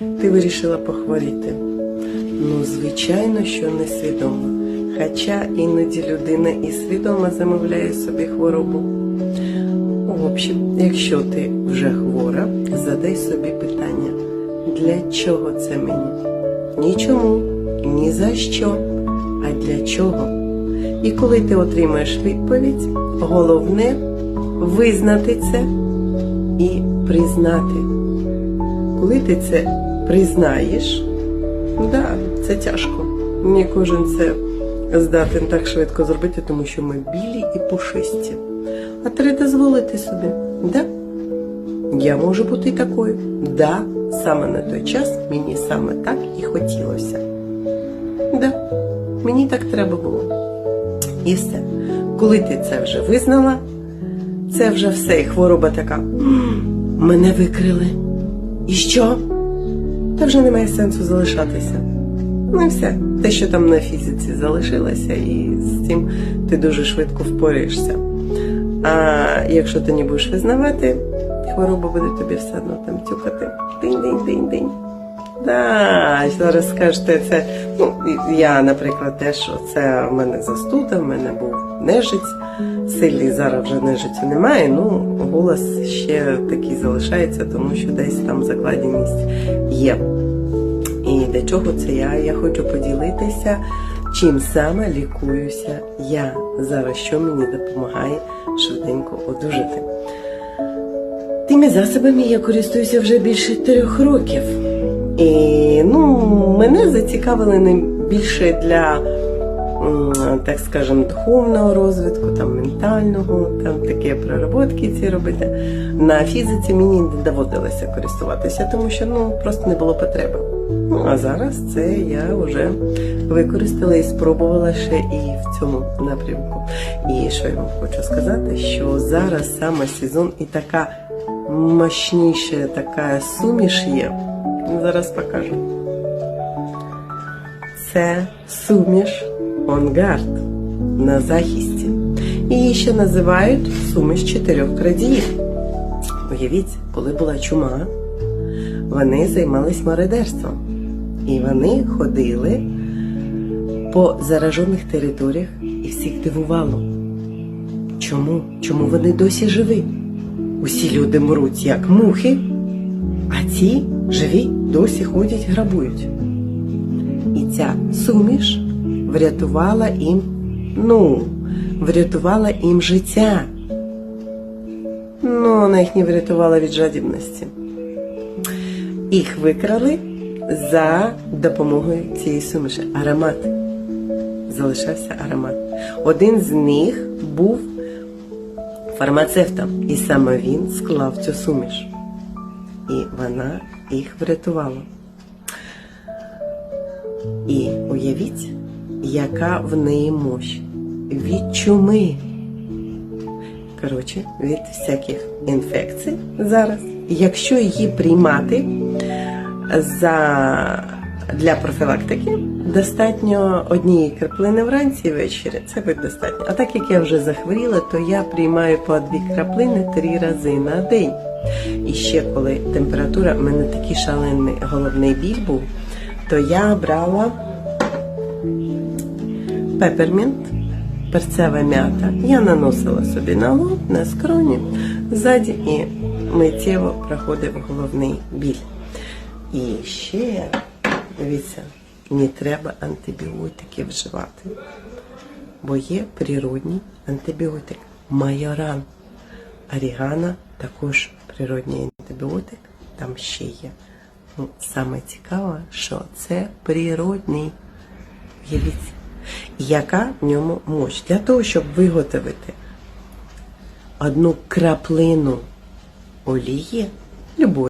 ти вирішила похворіти? Ну, звичайно, що не свідомо. Хоча іноді людина і свідомо замовляє собі хворобу. В общем, якщо ти вже хвора, задай собі питання, для чого це мені? Нічому, ні за що, а для чого? І коли ти отримаєш відповідь, головне визнати це і признати. Коли ти це признаєш, да, це тяжко. Не кожен це здатен так швидко зробити, тому що ми білі і пушисті. А треба дозволити собі, да? Я можу бути такою. Да, саме на той час мені саме так і хотілося. Да, мені так треба було. І все. Коли ти це вже визнала, це вже все, і хвороба така. Мене викрили. І що? Та вже немає сенсу залишатися. Ну і все. Те, що там на фізиці залишилося, і з цим ти дуже швидко впораєшся. А якщо ти не будеш визнавати, хвороба буде тобі все одно там тюкати. Динь-динь-динь-динь. Да, зараз скажете, це ну я, наприклад, теж що це в мене застуда, в мене був нежиць сильний. Зараз вже нежиці немає. Ну голос ще такий залишається, тому що десь там закладеність є. І для чого це я? Я хочу поділитися, чим саме лікуюся я зараз, що мені допомагає швиденько одужати. Тими засобами я користуюся вже більше трьох років. І ну, мене зацікавили не більше для, так скажемо, духовного розвитку, там, ментального, там такі проработки ці робити. На фізиці мені не доводилося користуватися, тому що ну, просто не було потреби. Ну, а зараз це я вже використала і спробувала ще і в цьому напрямку. І що я вам хочу сказати, що зараз саме сезон і така мощніша така суміш є. Зараз покажу. Це суміш Онгард на захисті. Її ще називають суміш чотирьох крадіїв. Уявіть, коли була чума, вони займались мародерством. І вони ходили по заражених територіях і всіх дивувало. Чому? Чому вони досі живі? Усі люди мруть як мухи, ці живі досі ходять, грабують. І ця суміш врятувала їм, ну, врятувала їм життя. Ну, вона їх не врятувала від жадібності. Їх викрали за допомогою цієї суміші. Аромат. Залишався аромат. Один з них був фармацевтом, і саме він склав цю суміш. І вона їх врятувала. І уявіть, яка в неї мощь. Від чуми. Коротше, від всяких інфекцій зараз. Якщо її приймати за, для профілактики, достатньо однієї краплини вранці і ввечері. Це буде достатньо. А так як я вже захворіла, то я приймаю по дві краплини три рази на день. І ще коли температура, в мене такий шалений головний біль був, то я брала пепермінт, перцева м'ята. Я наносила собі на лоб, на скроні, ззаді і миттєво проходив головний біль. І ще, дивіться, не треба антибіотики вживати, бо є природній антибіотик майоран. Орігана також природній антибіотик, там ще є. Ну, саме цікаве, що це природний. Уявіть, яка в ньому мощ. Для того, щоб виготовити одну краплину олії, любої.